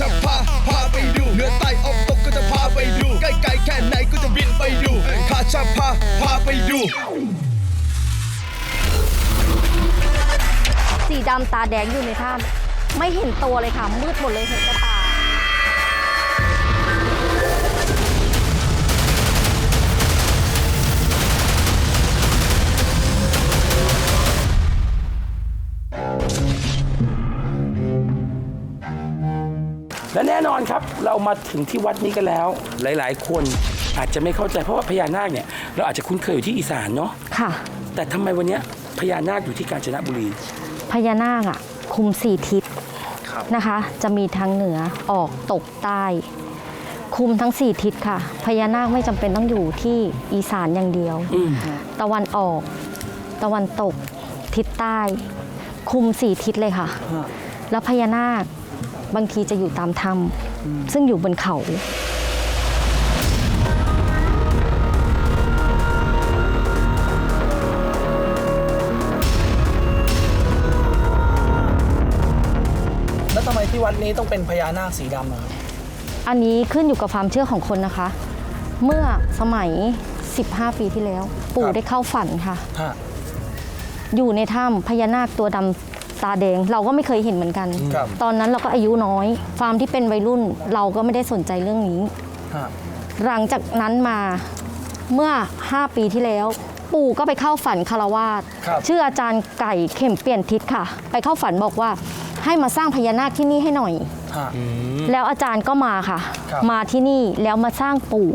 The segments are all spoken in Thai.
จะพาพาไปดูเหนือใต้ออกตกก็จะพาไปดูใกล้ไกลแค่ไหนก็จะบินไปดูข้าจะพาพาไปดู สีดำตาแดงอยู่ในถ้ำไม่เห็นตัวเลยค่ะ มืดหมดเลยเห็นแต่ตา น่นอนครับ เรามาถึงที่วัดนี้กันแล้ว หลาย ๆ คนอาจจะไม่เข้าใจเพราะว่าพญานาคเนี่ยเราอาจจะคุ้นเคยอยู่ที่อีสานเนาะค่ะ แต่ทำไมวันเนี้ยพญานาคอยู่ที่กาญจนบุรี พญานาคอะคุมสี่ทิศนะคะ จะมีทางเหนือออกตกใต้ คุมทั้งสี่ทิศค่ะ พญานาคไม่จำเป็นต้องอยู่ที่อีสานอย่างเดียว อืม ตะวันออก ตะวันตก ทิศใต้ คุมสี่ทิศเลยค่ะ แล้วพญานาค บางทีจะอยู่ตามถ้ำซึ่งอยู่บนเขาแล้วทำไมที่วัดนี้ต้องเป็นพญานาคสีดำอะครับอันนี้ขึ้นอยู่กับความเชื่อของคนนะคะ เมื่อสมัย 15 ปีที่แล้ว ปู่ได้เข้าฝันค่ะ ฮะอยู่ในถ้ำพญานาคตัวดำ ตาแดงเราก็ไม่เคยเห็นเหมือนกัน ครับ ตอนนั้นเราก็อายุน้อย ความที่เป็นวัยรุ่นเราก็ไม่ได้สนใจเรื่องนี้ ฮะหลังจากนั้นมาเมื่อ 5 ปีที่แล้ว ปู่ก็ไปเข้าฝันคารวาสครับ ชื่ออาจารย์ไก่เข็มเปลี่ยนทิศค่ะ ไปเข้าฝันบอกว่าให้มาสร้างพญานาคที่นี่ให้หน่อย ฮะ แล้วอาจารย์ก็มาค่ะ ครับมาที่นี่แล้วมาสร้างปู่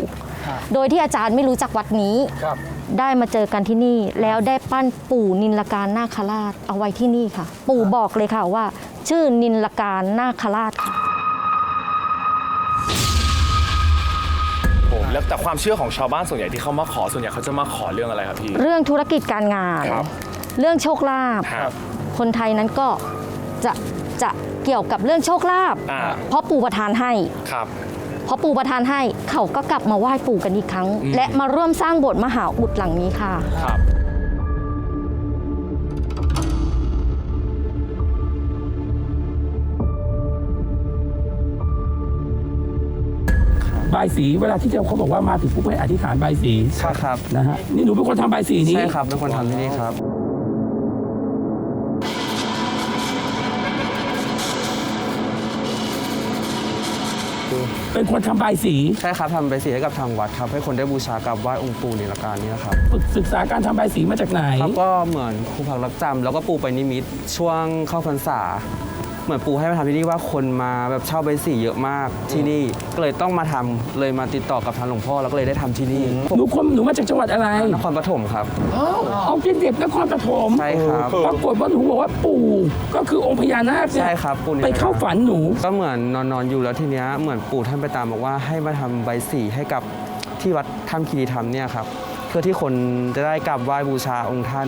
ครับ โดยที่อาจารย์ไม่รู้จักวัดนี้ ครับ ได้มาเจอกันที่นี่ แล้วได้ปั้นปู่นินลการนาคราชเอาไว้ที่นี่ค่ะ ปู่บอกเลยค่ะว่า ชื่อนินลการนาคราชค่ะผมแล้วแต่ความเชื่อของชาวบ้านส่วนใหญ่ที่เขามาขอส่วนใหญ่เขาจะมาขอเรื่องอะไรครับพี่ เรื่องธุรกิจการงาน ครับเรื่องโชคลาภครับคนไทยนั้นก็จะจะเกี่ยวกับเรื่องโชคลาภอ่า เพราะปู่ประทานให้ ครับเพราะปู่ประทานให้เขาก็กลับมาไหว้ปู่กันอีกครั้ง อืม และมาร่วมสร้างโบสถ์มหาอุดหลังนี้ค่ะ ครับบายสีเวลาที่เขาบอกว่ามาถึงปุ๊บให้อธิษฐานบายสีใช่ครับ นะฮะนี่หนูเป็นคนทำบายสีนี้ ใช่ครับเป็นคนทำที่นี่ครับ เป็นคนทำบายสีใช่ครับทำไปสีให้กับทางวัดครับ ให้คนได้บูชากราบไหว้องค์ปู่นิรการนี่นะครับฝึกศึกษาการทำบายสีมาจากไหน ครับก็เหมือนครูพักรักจำแล้วก็ปู่ไปนิมิตช่วงเข้าพรรษา เหมือนปู่ให้มาทำที่นี่ว่าคนมาแบบเช่าใบสีเยอะมากที่นี่ก็เลยต้องมาทำเลยมาติดต่อกับทางหลวงพ่อแล้วก็เลยได้ทำที่นี่หนูคนหนูมาจากจังหวัดอะไรนครปฐมครับเอาเป็นเด็กนครปฐมใช่ครับปรากฏว่าหนูบอกว่าปู่ก็คือองค์พญานาคเนี่ยใช่ครับปู่นิรไปการเข้าฝันหนู ก็เหมือนนอนนอนๆอยู่แล้วทีเนี้ยเหมือนปู่ท่านไปตามบอกว่าให้มาทำใบสีให้กับที่วัดถ้ำคีรีธรรมเนี่ยครับ เพื่อที่คนจะได้กราบไหว้บูชาองค์ท่าน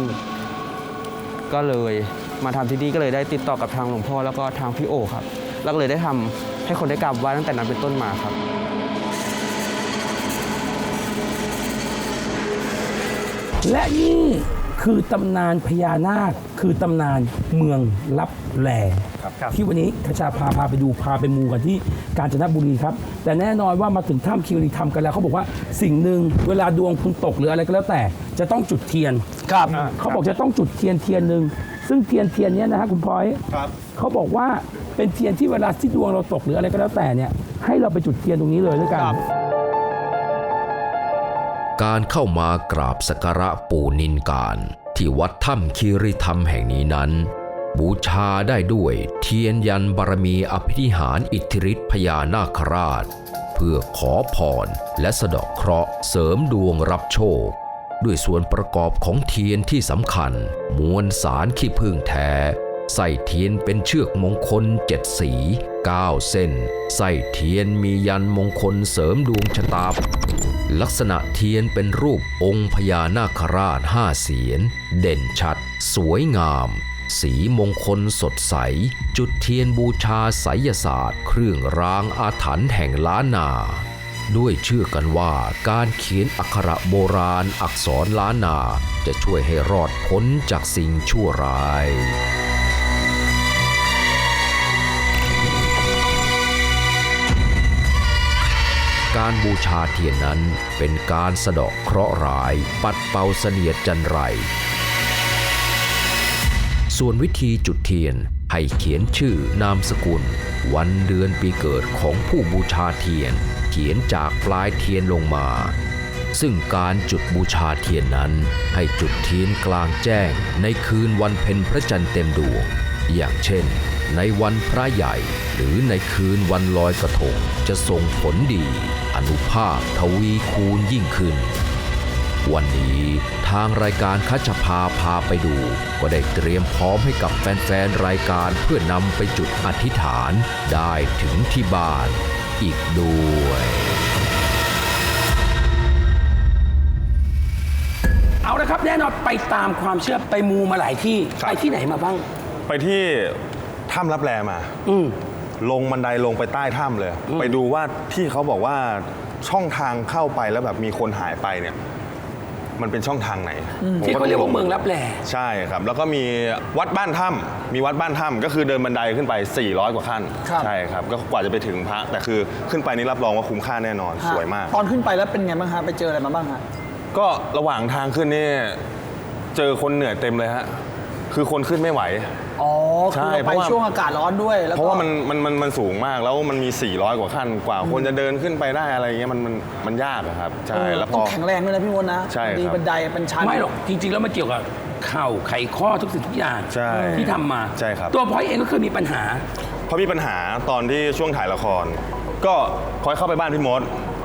ก็เลย มาทำที่นี่ก็เลยได้ติดต่อกับทางหลวงพ่อแล้วก็ทางพี่โอครับแล้วก็เลยได้ทำให้คนได้กราบไหว้ตั้งแต่นั้นเป็นต้นมาครับและนี่คือตำนานพญานาค คือตำนานเมืองลับแลที่วันนี้ขชาพาพาไปดูพาไปมูกันที่กาญจนบุรีครับ แต่แน่นอนว่ามาถึงถ้ำคิวรีทำกันแล้วเขาบอกว่าสิ่งหนึ่งเวลาดวงคุณตกหรืออะไรก็แล้วแต่ จะต้องจุดเทียนครับเขาบอกจะต้องจุดเทียนเทียนหนึ่ง ซึ่งเทียนเทียนเนี้ยนะฮะคุณพลอยครับเขาบอกว่าเป็นเทียนที่เวลาที่ดวงเราตกหรืออะไรก็แล้วแต่เนี่ยให้เราไปจุดเทียนตรงนี้เลยด้วยกัน การเข้ามากราบสักการะปู่นินการ ที่วัดถ้ำคีรีธรรมแห่งนี้นั้น บูชาได้ด้วยเทียนยันบารมีอภินิหารอิทธิฤทธิพญานาคราช เพื่อขอพรและสะเดาะเคราะห์เสริมดวงรับโชค ด้วยส่วนประกอบของเทียนที่สำคัญ มวลสารขี้ผึ้งแท้ ใส่เทียนเป็นเชือกมงคลเจ็ดสี9เส้น ใส่เทียนมียันมงคลเสริมดวงชะตาลักษณะเทียนเป็นรูปองค์พญานาคราชห้าเสียน เด่นชัด สวยงาม สีมงคลสดใส จุดเทียนบูชาไสยศาสตร์ เครื่องรางอาถรรพ์แห่งล้านนา ด้วยเชื่อกันว่าการเขียนอักขระโบราณอักษรล้านนาจะช่วยให้รอดพ้นจากสิ่งชั่วร้ายการบูชาเทียนนั้นเป็นการสะเดาะเคราะห์ร้าย ปัดเป่าเสนียดจันไร ส่วนวิธีจุดเทียนให้เขียนชื่อนามสกุล วันเดือนปีเกิดของผู้บูชาเทียน ขียนจากปลายเทียนลงมา ซึ่งการจุดบูชาเทียนนั้นให้จุดเทียนกลางแจ้งในคืนวันเพ็ญพระจันทร์เต็มดวง อย่างเช่น ในวันพระใหญ่หรือในคืนวันลอยกระทงจะส่งผลดี อนุภาพทวีคูณยิ่งขึ้นวันนี้ทางรายการคัชพาพาไปดู ก็ได้เตรียมพร้อมให้กับแฟนๆ รายการเพื่อนำไปจุดอธิษฐานได้ถึงที่บ้าน อีกด้วย เอาละครับแน่นอนไปตามความเชื่อไปมูมาหลายที่ครับไปที่ไหนมาบ้าง ไปที่ถ้ำรับแลมา อืมลงบันไดลงไปใต้ถ้ำเลย ไปดูว่าที่เขาบอกว่าช่องทางเข้าไปแล้วแบบมีคนหายไปเนี่ย มันเป็นช่องทางไหนผมที่เขาเรียกว่าเมืองรับแล ใช่ครับ แล้วก็มีวัดบ้านถ้ำมีวัดบ้านถ้ำก็คือเดินบันไดขึ้นไป 400 กว่าขั้นครับ ใช่ครับ ก็กว่าจะไปถึงพระ แต่คือขึ้นไปนี่รับรองว่าคุ้มค่าแน่นอนฮะสวยมาก ตอนขึ้นไปแล้วเป็นไงบ้างฮะไปเจออะไรมาบ้างฮะ ก็ระหว่างทางขึ้นนี่เจอคนเหนื่อยเต็มเลยฮะ คือคนขึ้นไม่ไหว อ๋อใช่คือเราไปเพราะว่าช่วงอากาศร้อนด้วยแล้วก็เพราะว่ามันมันมันมันสูงมากแล้วมันมี 400 กว่าขั้นกว่าคนจะเดินขึ้นไปได้อะไรอย่างเงี้ยมันมันมันยากอะครับใช่เออแล้วพต้อองแข็งแรงด้วยนะพี่มดนะใช่ครับดีบันไดเป็นชั้น ไม่หรอกจริง ๆ แล้วมันเกี่ยวกับเข่าไขข้อทุกสิ่งทุกอย่างใช่ที่ทำมาใช่ครับ ตัวพลอยเองก็เคยมีปัญหา เพราะมีปัญหาตอนที่ช่วงถ่ายละคร ก็พลอยเข้าไปบ้านพี่มด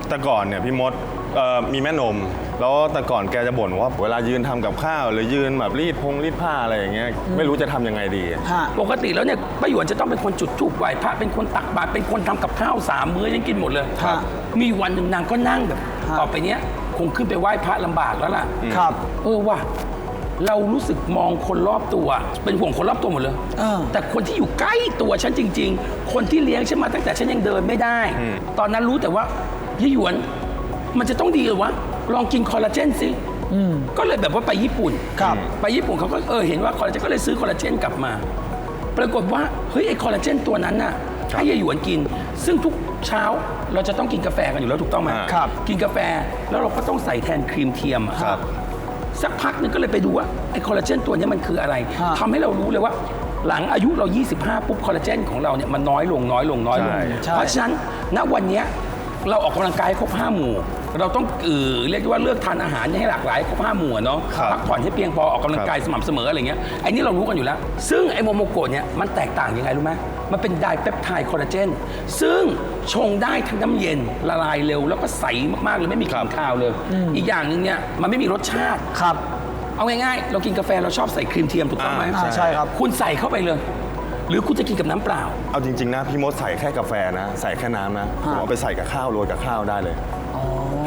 แต่ก่อนเนี่ยพี่มดเอ่อมีแม่นม แล้วแต่ก่อนแกจะบ่นว่า เวลายืนทำกับข้าว หรือยืนแบบรีดพงรีดผ้าอะไรอย่างเงี้ยไม่รู้จะทำยังไงดีฮะปกติแล้วเนี่ยป้าหยวนจะต้องเป็นคนจุดธูปไหว้พระเป็นคนตักบาตรเป็นคนทำกับข้าวสามมื้อยังกินหมดเลยครับมีวันหนึ่งนางก็นั่งแบบครับต่อไปเนี้ยคงขึ้นไปไหว้พระลำบากแล้วล่ะครับเออว่ะเรารู้สึกมองคนรอบตัว เป็นห่วงคนรอบตัวหมดเลยเออแต่คนที่อยู่ใกล้ตัวฉันจริง ๆ คนที่เลี้ยงฉันมาตั้งแต่ฉันยังเดินไม่ได้ ตอนนั้นรู้แต่ว่ายี่หยวน มันจะต้องดีเหรอวะ ลองกินคอลลาเจนสิก็เลยแบบว่าไปญี่ปุ่นครับไปญี่ปุ่นเขาก็เออเห็นว่าคอลลาเจนก็เลยซื้อคอลลาเจนกลับมา ปรากฏว่าเฮ้ยไอคอลลาเจนตัวนั้นน่ะให้ยายหยวนกิน ซึ่งทุกเช้าเราจะต้องกินกาแฟกันอยู่แล้วถูกต้องไหมครับกินกาแฟแล้วเราก็ต้องใส่แทนครีมเทียมอะครับสักพักหนึงก็เลยไปดูว่าไอ้คอลลาเจนตัวเนี้ยมันคืออะไรฮะทำให้เรารู้เลยว่าหลังอายุเรา 25 ปุ๊บคอลลาเจนของเราเนี่ยมันน้อยลงน้อยลงน้อยลงใช่ใช่เพราะฉะนั้นณวันเนี้ยเราออกกำลังกายให้ครบ5หมู่ เราต้องเออเรียกได้ว่าเลือกทานอาหารให้หลากหลายครบ5หมู่อะเนาะครับพักผ่อนให้เพียงพอออกกำลังกายสม่ำเสมออะไรเงี้ยไอ้นี่เรารู้กันอยู่แล้ว ซึ่งไอ้โมโมโกะเนี่ยมันแตกต่างยังไงรู้ไหมมันเป็นไดเปปไทด์คอลลาเจนซึ่งชงได้ทั้งน้ำเย็นละลายเร็ว แล้วก็ใสมากๆเลยไม่มีกลิ่นคาวเลย อีกอย่างหนึ่งเนี่ยมันไม่มีรสชาติ ครับ เอาง่ายๆ เรากินกาแฟเราชอบใส่ครีมเทียมถูกต้องไหมอ่าใช่ครับ คุณใส่เข้าไปเลย หรือคุณจะกินกับน้ำเปล่า เอาจริง ๆ นะ พี่มดใส่แค่กาแฟนะ ใส่แค่น้ำนะผมเอาไปใส่กับข้าวโรยกับข้าวได้เลยเพ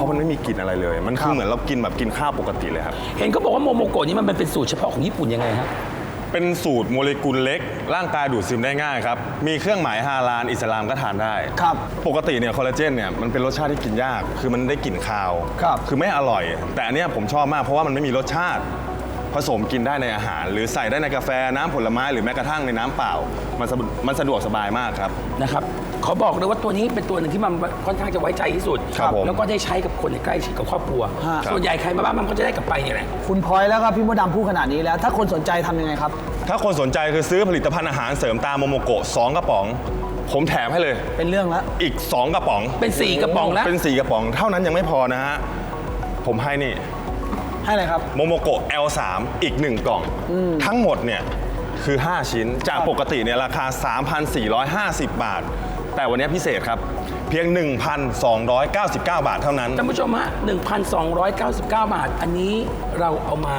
ราะมันไม่มีกลิ่นอะไรเลย มันคือเหมือนเรากินแบบกินข้าวปกติเลยครับ เห็นเขาบอกว่าโมโมโกะนี่มันเป็นสูตรเฉพาะของญี่ปุ่นยังไงฮะ เป็นสูตรโมเลกุลเล็ก ร่างกายดูดซึมได้ง่ายครับ มีเครื่องหมายฮาลาลอิสลามก็ทานได้ ครับ ปกติเนี่ยคอลลาเจนเนี่ยมันเป็นรสชาติที่กินยาก คือมันได้กลิ่นคาว ครับ คือไม่อร่อย แต่อันเนี้ยผมชอบมากเพราะว่ามันไม่มีรสชาติ ผสมกินได้ในอาหาร หรือใส่ได้ในกาแฟน้ำผลไม้หรือแม้กระทั่งในน้ำเปล่า มันสะดวกมันสะดวกสบายมากครับ นะครับเขาบอกเลยว่าตัวนี้เป็นตัวหนึ่งที่มันค่อนข้างจะไว้ใจที่สุด ครับผมแล้วก็ได้ใช้กับคนในใกล้ชิดกับครอบครัว ฮะ ส่วนใหญ่ใครมาบ้านมันก็จะได้กลับไปเนี่ยแหละ คุณพลอยแล้วครับพี่มดดำพูดขนาดนี้แล้ว ถ้าคนสนใจทำยังไงครับ ถ้าคนสนใจคือซื้อผลิตภัณฑ์อาหารเสริมตามโมโมโกะสองกระป๋อง ผมแถมให้เลยเป็นเรื่องแล้ว อีก 2 กระป๋อง เป็นสี่กระป๋องแล้ว เป็น 4 กระป๋อง เท่านั้นยังไม่พอนะฮะ ผมให้นี่ ให้อะไรครับ โมโมโกะ L3 อีก 1 กล่อง ทั้งหมดเนี่ยคือ 5 ชิ้นจากปกติเนี่ยราคา 3,450 บาท แต่วันนี้พิเศษครับ เพียง 1,299 บาทเท่านั้น ท่านผู้ชมฮะ 1,299 บาท อันนี้เราเอามา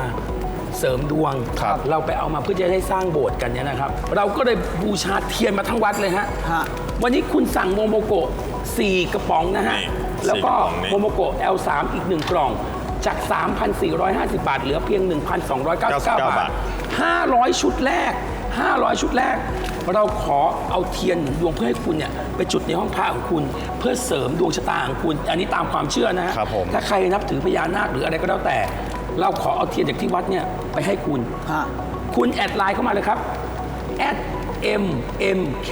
เสริมดวง ครับเราไปเอามาเพื่อจะได้สร้างโบสถ์กันเนี่ยนะครับ เราก็เลยบูชาเทียนมาทั้งวัดเลยฮะ ฮะ วันนี้คุณสั่งโมโมโกะ4กระป๋องนะฮะ นี่แล้วก็สี่กระป๋องนี่โมโมโกะ L3 อีก 1 กล่อง จาก 3,450 บาท เหลือเพียง 1,299 บาท 500 ชุดแรก 500 ชุดแรก เราขอเอาเทียนหนุนดวงเพื่อให้คุณเนี่ยไปจุดในห้องพระของคุณ เพื่อเสริมดวงชะตาของคุณ อันนี้ตามความเชื่อนะฮะครับผม ถ้าใครนับถือพญานาคหรืออะไรก็แล้วแต่ เราขอเอาเทียนจากที่วัดเนี่ยไปให้คุณ ฮะ คุณแอดไลน์เข้ามาเลยครับ m m k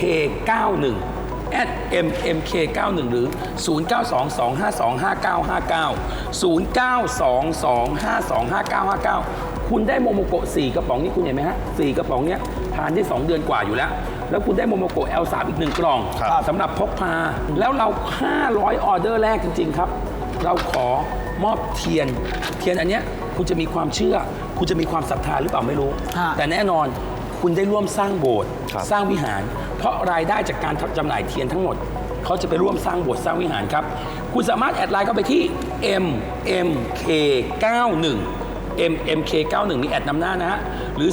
9 1 at mmk91 หรือ 0922525599คุณได้โมโมโกะ4กระป๋องนี้คุณเห็นไหมฮะ4กระป๋องเนี้ยทานได้ 2 เดือนกว่าอยู่แล้ว แล้วคุณได้โมโมโกะ L3 อีก 1 กล่องสำหรับพกพา แล้วเรา 500 ออเดอร์แรกจริง ๆ ครับ เราขอมอบเทียน เทียนอันเนี้ยคุณจะมีความเชื่อ คุณจะมีความศรัทธาหรือเปล่าไม่รู้ ฮะ แต่แน่นอนคุณได้ร่วมสร้างโบสถ์ครับ สร้างวิหาร เพราะรายได้จากการจำหน่ายเทียนทั้งหมด เขาจะไปร่วมสร้างโบสถ์สร้างวิหารครับ คุณสามารถแอดไลน์เข้าไปที่ mmk91 mmk91 มีแอดนำหน้านะฮะ หรือ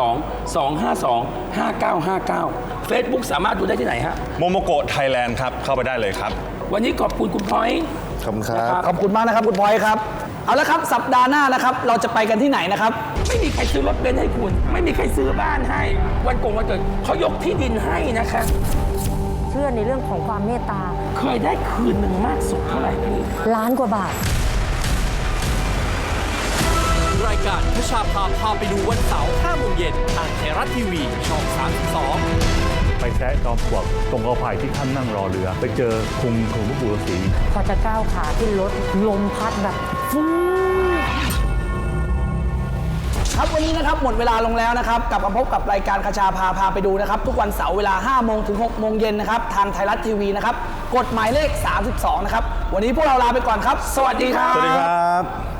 092 252 5959 Facebook สามารถดูได้ที่ไหนฮะ โมโมโกะไทยแลนด์ครับ เข้าไปได้เลยครับ วันนี้ขอบคุณคุณพลอย ขอบคุณครับนะครับขอบคุณมากนะครับคุณพลอยครับ เอาละครับสัปดาห์หน้านะครับ เราจะไปกันที่ไหนนะครับ ไม่มีใครซื้อรถเบนซ์ให้คุณ ไม่มีใครซื้อบ้านให้ วันโกงวันเกิดเขายกที่ดินให้นะคะ เชื่อในเรื่องของความเมตตา เคยได้คืนหนึ่งมากสุดเท่าไหร่พี่ล้านกว่าบาท รายการพระชาพาพาไปดูวันเสาร์5โมงเย็นทางไทยรัฐทีวี ช่อง 32 ไปแซะจอมปลวกตรงกอไผ่ที่ท่านนั่งรอเรือ ไปเจอคุงของพระปู่ฤาษีพอจะก้าวขาขึ้นรถลมพัดแบบฟู ครับวันนี้นะครับหมดเวลาลงแล้วนะครับกลับมาพบกับรายการคชาพาพาไปดูนะครับ ทุกวันเสาร์เวลา 5 โมงถึง 6 โมงเย็นนะครับ ทางไทยรัฐทีวีนะครับกฎหมายเลข 32 นะครับ วันนี้พวกเราลาไปก่อนครับ สวัสดีครับ สวัสดีครับ